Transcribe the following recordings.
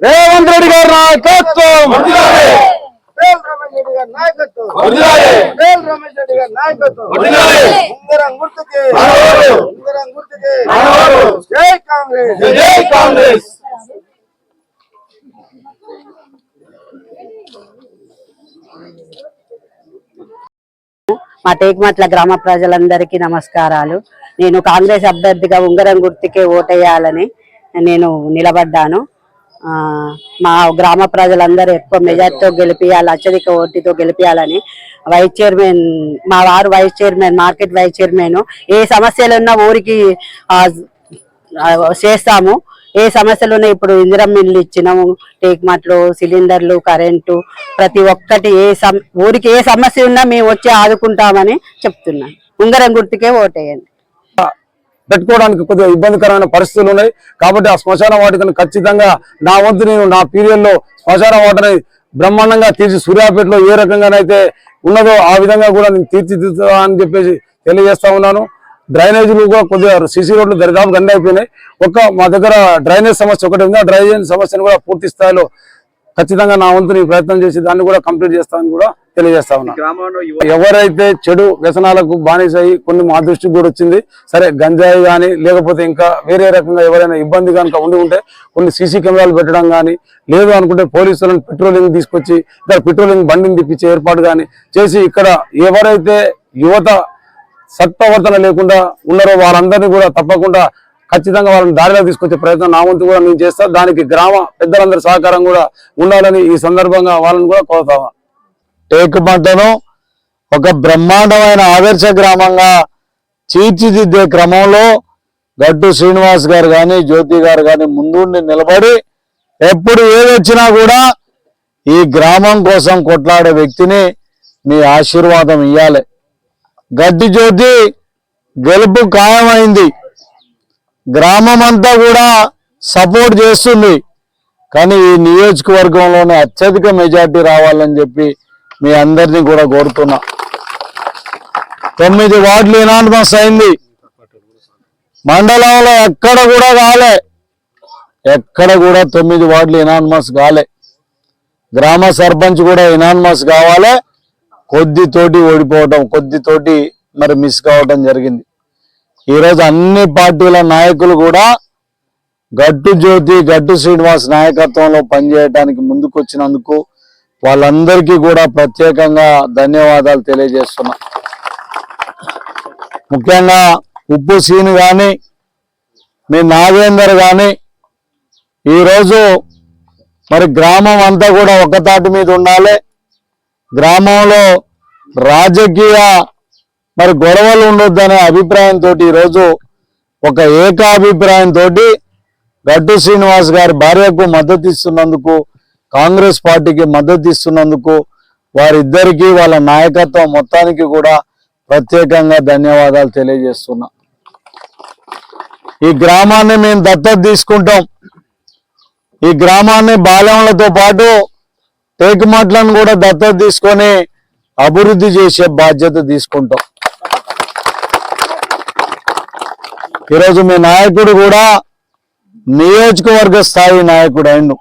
రేవంత్ రెడ్డి గారి నాయకత్వం. వేల్ రమేష్ రెడ్డి గారి నాయకత్వం. వర్ధిల్లాలి. వేల్ రమేష్ రెడ్డి గారి నాయకత్వం. వర్ధిల్లాలి. ఉంగరం గుర్తుకి. మనవాడు. ఉంగరం గుర్తుకి. మనవాడు. జై కాంగ్రెస్. జై కాంగ్రెస్. మా టేక్మట్ల గ్రామ ప్రజలందరికీ నమస్కారాలు. నేను కాంగ్రెస్ అభ్యర్థిగా ఉంగరం గుర్తుకే ఓటేయాలని నేను నిలబడ్డాను. మా గ్రామ ప్రజలందరూ ఎక్కువ మెజార్టీతో గెలిపియాలి అత్యధిక ఓటీతో గెలిపియాలని వైస్ చైర్మన్ మా వారు vice chairman market vice chairman ఏ సమస్యలు ఉన్నా ఊరికి చేస్తాము. ఏ సమస్యలు ఉన్నాయి ఇప్పుడు ఇందిరం మిల్లు ఇచ్చినాము టేక్మాట్లు సిలిండర్లు కరెంటు ప్రతి ఒక్కటి ఏ సమ ఊరికి ఏ సమస్య ఉన్నా మేము వచ్చి ఆదుకుంటామని చెప్తున్నాను ఉంగరం గుర్తుకే ఓటేయండి. పెట్టుకోవడానికి కొద్దిగా ఇబ్బందికరమైన పరిస్థితులు ఉన్నాయి. కాబట్టి ఆ శ్మశాన వాటికను ఖచ్చితంగా నా వంతు నేను నా పీరియడ్లో శ్మశాన వాటిని బ్రహ్మాండంగా తీర్చి సూర్యాపేటలో ఏ రకంగానైతే ఉన్నదో ఆ విధంగా కూడా నేను తీర్చిదిద్దుతా అని చెప్పేసి తెలియజేస్తా ఉన్నాను. డ్రైనేజీలు కూడా కొద్దిగా సిసి రోడ్లు దరిదాపు గండి అయిపోయినాయి. ఒక్క మా దగ్గర డ్రైనేజ్ సమస్య ఒకటి ఉంది. ఆ డ్రైనేజ్ సమస్యను కూడా పూర్తి స్థాయిలో ఖచ్చితంగా నా వంతు ప్రయత్నం చేసి దాన్ని కూడా కంప్లీట్ చేస్తానని కూడా తెలియజేస్తా ఉన్నా. ఎవరైతే చెడు వ్యసనాలకు బానిసయి కొన్ని మా దృష్టికి కూడా వచ్చింది సరే గంజాయి కానీ లేకపోతే ఇంకా వేరే రకంగా ఎవరైనా ఇబ్బంది కనుక ఉండి ఉంటే కొన్ని సీసీ కెమెరాలు పెట్టడం కానీ లేదు అనుకుంటే పోలీసులను పెట్రోలింగ్ తీసుకొచ్చి ఇక్కడ పెట్రోలింగ్ బండిని తెప్పించే ఏర్పాటు కానీ చేసి ఇక్కడ ఎవరైతే యువత సత్ప్రవర్తన లేకుండా ఉన్నారో వారందరినీ కూడా తప్పకుండా ఖచ్చితంగా వాళ్ళని దారిలో తీసుకొచ్చే ప్రయత్నం నా వంతు కూడా నేను చేస్తా. దానికి గ్రామ పెద్దలందరి సహకారం కూడా ఉండాలని ఈ సందర్భంగా వాళ్ళని కూడా టేక్ టేకుమంటను ఒక బ్రహ్మాండమైన ఆదర్శ గ్రామంగా తీర్చిదిద్దే క్రమంలో గట్టు శ్రీనివాస్ గారు కానీ జ్యోతి గారు కానీ ముందుండి నిలబడి ఎప్పుడు ఏదొచ్చినా కూడా ఈ గ్రామం కోసం కొట్లాడే వ్యక్తిని మీ ఆశీర్వాదం ఇవ్వాలి గడ్డి జ్యోతి గెలుపు ఖాయమైంది. గ్రామం అంతా కూడా సపోర్ట్ చేస్తుంది. కానీ ఈ నియోజకవర్గంలోనే అత్యధిక మెజార్టీ రావాలని చెప్పి మీ అందరినీ కూడా కోరుతున్నా. తొమ్మిది వార్డులు ఇనానమస్ అయింది. మండలంలో ఎక్కడ కూడా కాలే. ఎక్కడ కూడా తొమ్మిది వార్డులు ఇనానమస్ కాలే. గ్రామ సర్పంచ్ కూడా ఇనానమస్ కావాలి. కొద్దితోటి ఓడిపోవటం కొద్ది తోటి మరి మిస్ కావటం జరిగింది. ఈరోజు అన్ని పార్టీల నాయకులు కూడా గట్టు జ్యోతి గట్టు శ్రీనివాస్ నాయకత్వంలో పనిచేయడానికి ముందుకు వచ్చినందుకు వాళ్ళందరికీ కూడా ప్రత్యేకంగా ధన్యవాదాలు తెలియజేస్తున్నా. ముఖ్యంగా ఉప్పు సీను కానీ మీ నాగేందర్ కానీ ఈరోజు మరి గ్రామం అంతా కూడా ఒక మీద ఉండాలి. గ్రామంలో రాజకీయ మరి గొడవలు ఉండొద్దనే అభిప్రాయంతో ఈరోజు ఒక ఏకాభిప్రాయంతో గడ్డు శ్రీనివాస్ గారి భార్యకు మద్దతు ఇస్తున్నందుకు కాంగ్రెస్ పార్టీకి మద్దతు ఇస్తున్నందుకు వారిద్దరికీ వాళ్ళ నాయకత్వం మొత్తానికి కూడా ప్రత్యేకంగా ధన్యవాదాలు తెలియజేస్తున్నా. ఈ గ్రామాన్ని మేము దత్తత తీసుకుంటాం. ఈ గ్రామాన్ని బాలెంలతో పాటు టేకుమట్లను కూడా దత్తత తీసుకొని అభివృద్ధి చేసే బాధ్యత తీసుకుంటాం. ఈరోజు మీ నాయకుడు కూడా నియోజకవర్గ స్థాయి నాయకుడు అయిండు.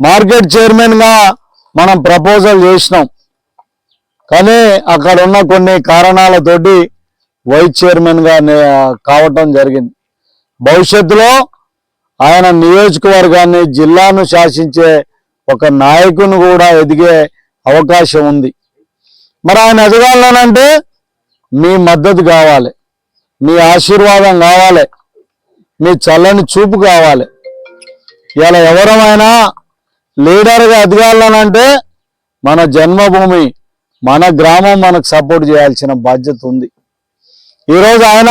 మార్కెట్ చైర్మన్గా మనం ప్రపోజల్ చేసినాం. కానీ అక్కడ ఉన్న కొన్ని కారణాలతోటి వైస్ చైర్మన్గా కావటం జరిగింది. భవిష్యత్తులో ఆయన నియోజకవర్గాన్ని జిల్లాను శాసించే ఒక నాయకుని కూడా ఎదిగే అవకాశం ఉంది. మరి ఆయన ఎదగాలనంటే మీ మద్దతు కావాలి మీ ఆశీర్వాదం కావాలి మీ చల్లని చూపు కావాలి. ఇలా ఎవరమైనా లీడర్గా ఎదగాలనంటే మన జన్మభూమి మన గ్రామం మనకు సపోర్ట్ చేయాల్సిన బాధ్యత ఉంది. ఈరోజు ఆయన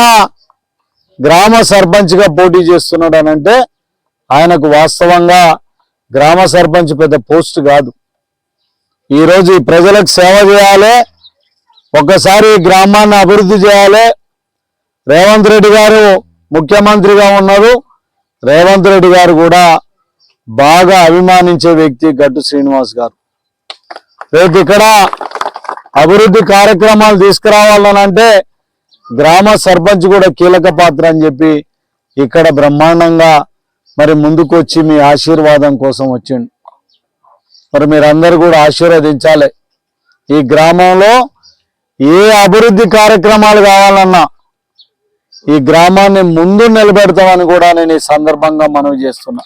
గ్రామ సర్పంచ్గా పోటీ చేస్తున్నాడు అనంటే ఆయనకు వాస్తవంగా గ్రామ సర్పంచ్ పెద్ద పోస్ట్ కాదు. ఈరోజు ఈ ప్రజలకు సేవ చేయాలి ఒక్కసారి గ్రామాన్ని అభివృద్ధి చేయాలి. రేవంత్ రెడ్డి గారు ముఖ్యమంత్రిగా ఉన్నారు. రేవంత్ రెడ్డి గారు కూడా బాగా అభిమానించే వ్యక్తి గట్టు శ్రీనివాస్ గారు. రేపు ఇక్కడ అభివృద్ధి కార్యక్రమాలు తీసుకురావాలనంటే గ్రామ సర్పంచ్ కూడా కీలక పాత్ర అని చెప్పి ఇక్కడ బ్రహ్మాండంగా మరి ముందుకు వచ్చి మీ ఆశీర్వాదం కోసం వచ్చిండు. మరి మీరందరూ కూడా ఆశీర్వదించాలి. ఈ గ్రామంలో ఏ అభివృద్ధి కార్యక్రమాలు కావాలన్నా ఈ గ్రామాన్ని ముందు నిలబెడతామని కూడా నేను ఈ సందర్భంగా మనవి చేస్తున్నా.